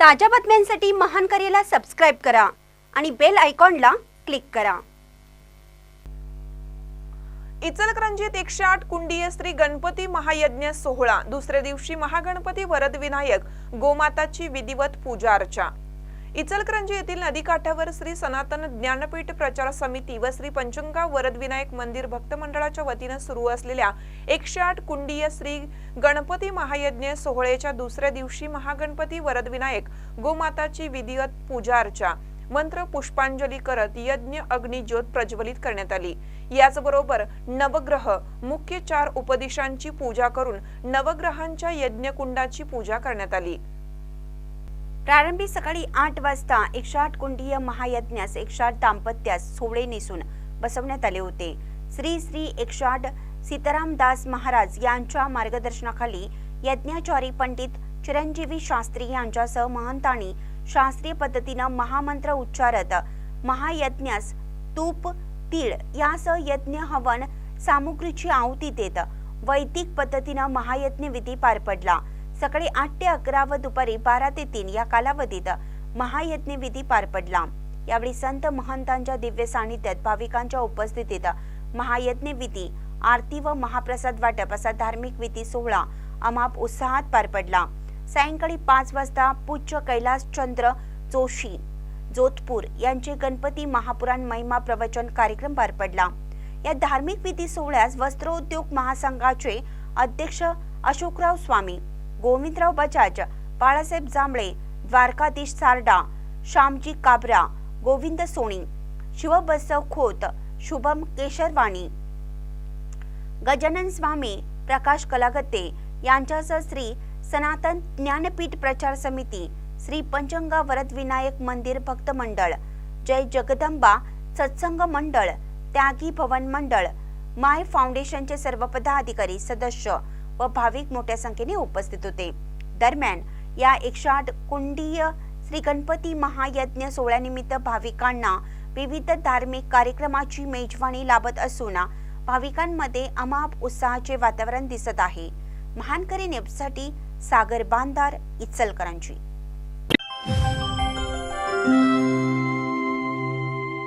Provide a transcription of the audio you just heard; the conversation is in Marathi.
ताज्या बातम्यांसाठी महान करेला सबस्क्राईब करा आणि बेल आयकॉनला क्लिक करा. इचलकरंजीत एकशे आठ कुंडीय श्री गणपती महायज्ञ सोहळा. दुसऱ्या दिवशी महागणपती वरद विनायक गोमाताची विधिवत पूजा अर्चा. इचलकरंजी येथील नदीकाठावर श्री सनातन ज्ञानपीठ प्रचार समिती व श्री पंचंगा वरदविनायक मंदिर भक्त मंडळाच्या वतीनं सुरू असलेल्या एकशे आठ कुंडीय श्री गणपती महायज्ञ सोहळ्याच्या दुसऱ्या दिवशी महागणपती वरदविनायक गोमाताची विधिवत पूजा अर्चा मंत्र पुष्पांजली करत यज्ञ अग्निज्योत प्रज्वलित करण्यात आली. याचबरोबर नवग्रह मुख्य चार उपदिशांची पूजा करून नवग्रहांच्या यज्ञकुंडाची पूजा करण्यात आली. प्रारंभी सकाळी आठ वाजता एकशे आठ कुंडीय महायज्ञास एकशे आठ दाम्पत्यास सोहळे नेसून बसवण्यात आले होते. श्री श्री एकशे आठ सीताराम दास महाराज यांच्या मार्गदर्शनाखाली यज्ञाचारी पंडित चिरंजीवी शास्त्री यांच्यासह महंतांनी शास्त्रीय पद्धतीनं महामंत्र उच्चारत महायज्ञास तूप तीळ यासह यज्ञ हवन सामुग्रीची आहुती देत वैदिक पद्धतीनं महायज्ञ विधी पार पडला. सकाळी आठ ते अकरा व दुपारी बारा ते तीन या कालावधीत महायज्ञ विधी पार पडला. यावेळी संत महंतांच्या दिव्य सानिध्यात भाविकांच्या उपस्थितीत महायज्ञ विधी आरती व महाप्रसाद वाटप असा धार्मिक विधी सोहळा अमाप उत्साहात पार पडला. सायंकाळी पाच वाजता पूज्य कैलास चंद्र जोशी जोधपूर यांचे गणपती महापुराण महिमा प्रवचन कार्यक्रम पार पडला. या धार्मिक विधी सोहळ्यास वस्त्रोद्योग महासंघाचे अध्यक्ष अशोकराव स्वामी गोविंदराव बजाज बाळासाहेब जांभळे द्वारकाधीश सारडा श्यामजी काबरा गोविंद सोनी शिवबसव खोत शुभम केशरवाणी. गजानन स्वामी प्रकाश कलागते यांच्यासह श्री सनातन ज्ञानपीठ प्रचार समिती श्री पंचंगा वरदविनायक मंदिर भक्त मंडळ जय जगदंबा सत्संग मंडळ त्यागी भवन मंडळ माय फाउंडेशनचे सर्व पदाधिकारी सदस्य व भाविक मोठ्या संख्येने उपस्थित होते. दरम्यान या एकशे आठ कुंडीय श्री गणपती महायज्ञ सोहळ्यानिमित्त भाविकांना विविध धार्मिक कार्यक्रमाची मेजवानी लाभत असून भाविकांमध्ये अमाप उत्साहाचे वातावरण दिसत आहे. महानकरी नेपसाठी सागर बांधार इचलकरांची